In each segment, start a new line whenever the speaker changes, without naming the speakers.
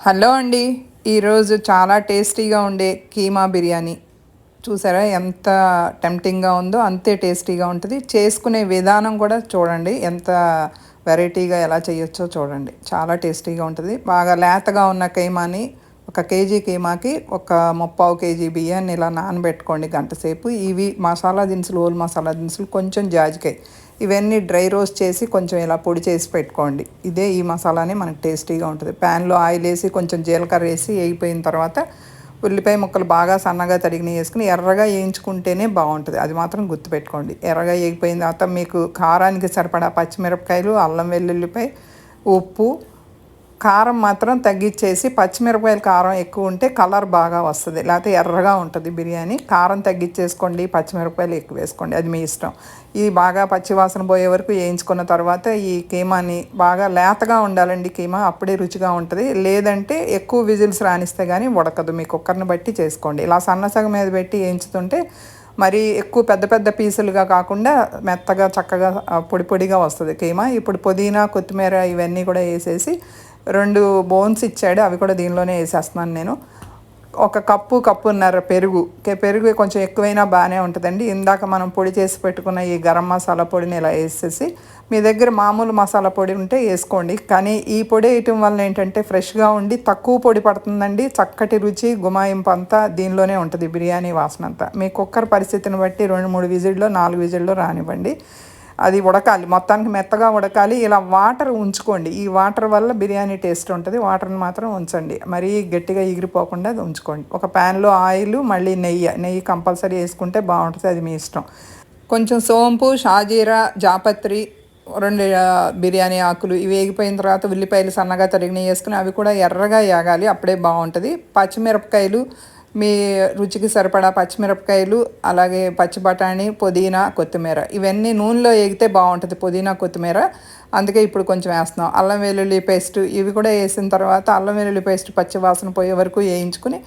Hello అండి. ఈరోజు చాలా టేస్టీగా ఉండే కీమా బిర్యానీ. చూసారా ఎంత టెంప్టింగ్గా ఉందో అంతే టేస్టీగా ఉంటుంది. చేసుకునే విధానం కూడా చూడండి. ఎంత వెరైటీగా ఎలా చేయొచ్చో చూడండి. చాలా టేస్టీగా ఉంటుంది. బాగా లేతగా ఉన్న కీమాని ఒక కేజీ కీమాకి ఒక ముప్పావు కేజీ బియ్యాన్ని ఇలా నానబెట్టుకోండి గంటసేపు ఇవి మసాలా దినుసులు ఓల్ మసాలా దినుసులు కొంచెం జాజికాయ. ఇవన్నీ డ్రై రోస్ట్ చేసి కొంచెం ఇలా పొడి చేసి పెట్టుకోండి. ఇదే ఈ మసాలానే మనకు టేస్టీగా ఉంటుంది. ప్యాన్లో ఆయిల్ వేసి కొంచెం జీలకర్ర వేసి వేగిపోయిన తర్వాత ఉల్లిపాయ ముక్కలు బాగా సన్నగా తరిగిన వేసుకుని ఎర్రగా వేయించుకుంటేనే బాగుంటుంది. అది మాత్రం గుర్తుపెట్టుకోండి. ఎర్రగా వేగిపోయిన తర్వాత మీకు కారానికి సరిపడా పచ్చిమిరపకాయలు అల్లం వెల్లుల్లిపాయ ఉప్పు కారం మాత్రం తగ్గించేసి పచ్చిమిరపకాయల కారం ఎక్కువ ఉంటే కలర్ బాగా వస్తుంది. లేకపోతే ఎర్రగా ఉంటుంది బిర్యానీ. కారం తగ్గించేసుకోండి పచ్చిమిరపకాయలు ఎక్కువ వేసుకోండి. అది మీ ఇష్టం. ఇది బాగా పచ్చివాసన పోయే వరకు వేయించుకున్న తర్వాత ఈ కీమాని బాగా లేతగా ఉండాలండి కీమా. అప్పుడే రుచిగా ఉంటుంది. లేదంటే ఎక్కువ విజిల్స్ రానిస్తే కానీ ఉడకదు. మీ కుక్కర్ని బట్టి చేసుకోండి. ఇలా సన్నసగం మీద పెట్టి వేయించుతుంటే మరి ఎక్కువ పెద్ద పెద్ద పీసులుగా కాకుండా మెత్తగా చక్కగా పొడి పొడిగా వస్తుంది కీమా. ఇప్పుడు పుదీనా కొత్తిమీర ఇవన్నీ కూడా వేసేసి రెండు బోన్స్ ఇచ్చాడు అవి కూడా దీనిలోనే వేసేస్తున్నాను నేను. ఒక కప్పు కప్పున్నర పెరుగు. పెరుగు కొంచెం ఎక్కువైనా బాగానే ఉంటుందండి. ఇందాక మనం పొడి చేసి పెట్టుకున్న ఈ గరం మసాలా పొడిని ఇలా వేసేసి మీ దగ్గర మామూలు మసాలా పొడి ఉంటే వేసుకోండి. కానీ ఈ పొడి వేయటం వల్ల ఏంటంటే ఫ్రెష్గా ఉండి తక్కువ పొడి పడుతుందండి. చక్కటి రుచి గుమాయింపు అంతా దీనిలోనే ఉంటుంది. బిర్యానీ వాసన అంతా. మీ కుక్కర్ పరిస్థితిని బట్టి రెండు మూడు విజిల్లో నాలుగు విజిల్లో రానివ్వండి. అది ఉడకాలి. మొత్తానికి మెత్తగా ఉడకాలి. ఇలా వాటర్ ఉంచుకోండి. ఈ వాటర్ వల్ల బిర్యానీ టేస్ట్ ఉంటుంది. వాటర్ని మాత్రం ఉంచండి. మరీ గట్టిగా ఎగిరిపోకుండా అది ఉంచుకోండి. ఒక ప్యాన్లో ఆయిల్ మళ్ళీ నెయ్యి. నెయ్యి కంపల్సరీ వేసుకుంటే బాగుంటుంది. అది మీ ఇష్టం. కొంచెం సోంపు షాజీరా జాపత్రి రెండు బిర్యానీ ఆకులు ఇవి వేగిపోయిన తర్వాత ఉల్లిపాయలు సన్నగా తరిగిన వేసుకుని అవి కూడా ఎర్రగా వేగాలి అప్పుడే బాగుంటుంది. పచ్చిమిరపకాయలు మీ రుచికి సరిపడా పచ్చిమిరపకాయలు అలాగే పచ్చి బఠానీ పుదీనా కొత్తిమీర. ఇవన్నీ నూనెలో వేగితే బాగుంటుంది పుదీనా కొత్తిమీర. అందుకే ఇప్పుడు కొంచెం వేస్తున్నాం. అల్లం వెల్లుల్లి పేస్ట్ ఇవి కూడా వేసిన తర్వాత అల్లం వెల్లుల్లి పేస్ట్ పచ్చి వాసన పోయే వరకు వేయించుకుని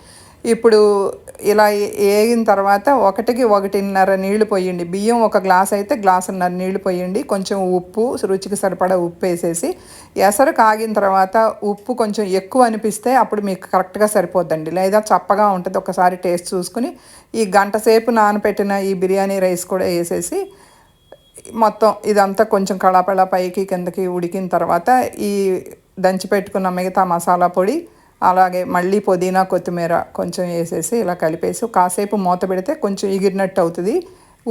ఇప్పుడు ఇలా వేగిన తర్వాత ఒకటికి ఒకటిన్నర నీళ్ళు పోయండి. బియ్యం ఒక గ్లాస్ అయితే గ్లాసున్నర నీళ్ళు పోయండి. కొంచెం ఉప్పు రుచికి సరిపడా ఉప్పు వేసేసి ఎసరు కాగిన తర్వాత ఉప్పు కొంచెం ఎక్కువ అనిపిస్తే అప్పుడు మీకు కరెక్ట్గా సరిపోద్దండి. లేదా చప్పగా ఉంటుంది. ఒకసారి టేస్ట్ చూసుకుని ఈ గంట సేపు నానపెట్టిన ఈ బిర్యానీ రైస్ కూడా వేసేసి మొత్తం ఇదంతా కొంచెం కళాపళ పైకి కిందకి ఉడికిన తర్వాత ఈ దంచి పెట్టుకున్న మిగతా మసాలా పొడి అలాగే మళ్ళీ పుదీనా కొత్తిమీర కొంచెం వేసేసి ఇలా కలిపేసి కాసేపు మూత పెడితే కొంచెం ఎగిరినట్టు అవుతుంది.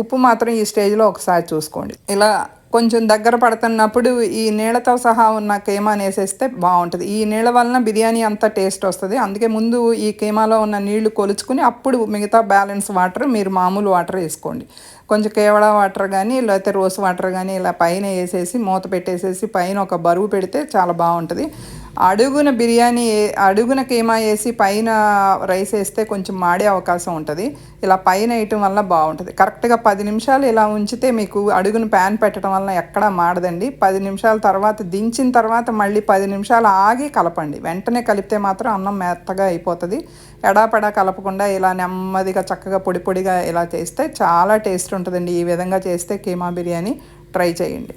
ఉప్పు మాత్రం ఈ స్టేజ్లో ఒకసారి చూసుకోండి. ఇలా కొంచెం దగ్గర పడుతున్నప్పుడు ఈ నీళ్ళతో సహా ఉన్న కేమాని వేసేస్తే బాగుంటుంది. ఈ నీళ్ళ వలన బిర్యానీ అంతా టేస్ట్ వస్తుంది. అందుకే ముందు ఈ కేమాలో ఉన్న నీళ్ళు కొలుచుకుని అప్పుడు మిగతా బ్యాలెన్స్ వాటర్ మీరు మామూలు వాటర్ వేసుకోండి. కొంచెం కేవడ వాటర్ కానీ లేకపోతే రోస్ వాటర్ కానీ ఇలా పైన వేసేసి మూత పెట్టేసేసి పైన ఒక బరువు పెడితే చాలా బాగుంటుంది. అడుగున బిర్యానీ అడుగున కేమా వేసి పైన రైస్ వేస్తే కొంచెం మాడే అవకాశం ఉంటుంది. ఇలా పైన వేయటం వల్ల బాగుంటుంది. కరెక్ట్గా పది నిమిషాలు ఇలా ఉంచితే మీకు అడుగున ప్యాన్ పెట్టడం వల్ల ఎక్కడా మాడదండి. పది నిమిషాల తర్వాత దించిన తర్వాత మళ్ళీ పది నిమిషాలు ఆగి కలపండి. వెంటనే కలిపితే మాత్రం అన్నం మెత్తగా అయిపోతుంది. ఎడాపెడా కలపకుండా ఇలా నెమ్మదిగా చక్కగా పొడి పొడిగా ఇలా చేస్తే చాలా టేస్ట్ ఉంటుందండి. ఈ విధంగా చేస్తే కీమా బిర్యానీ ట్రై చేయండి.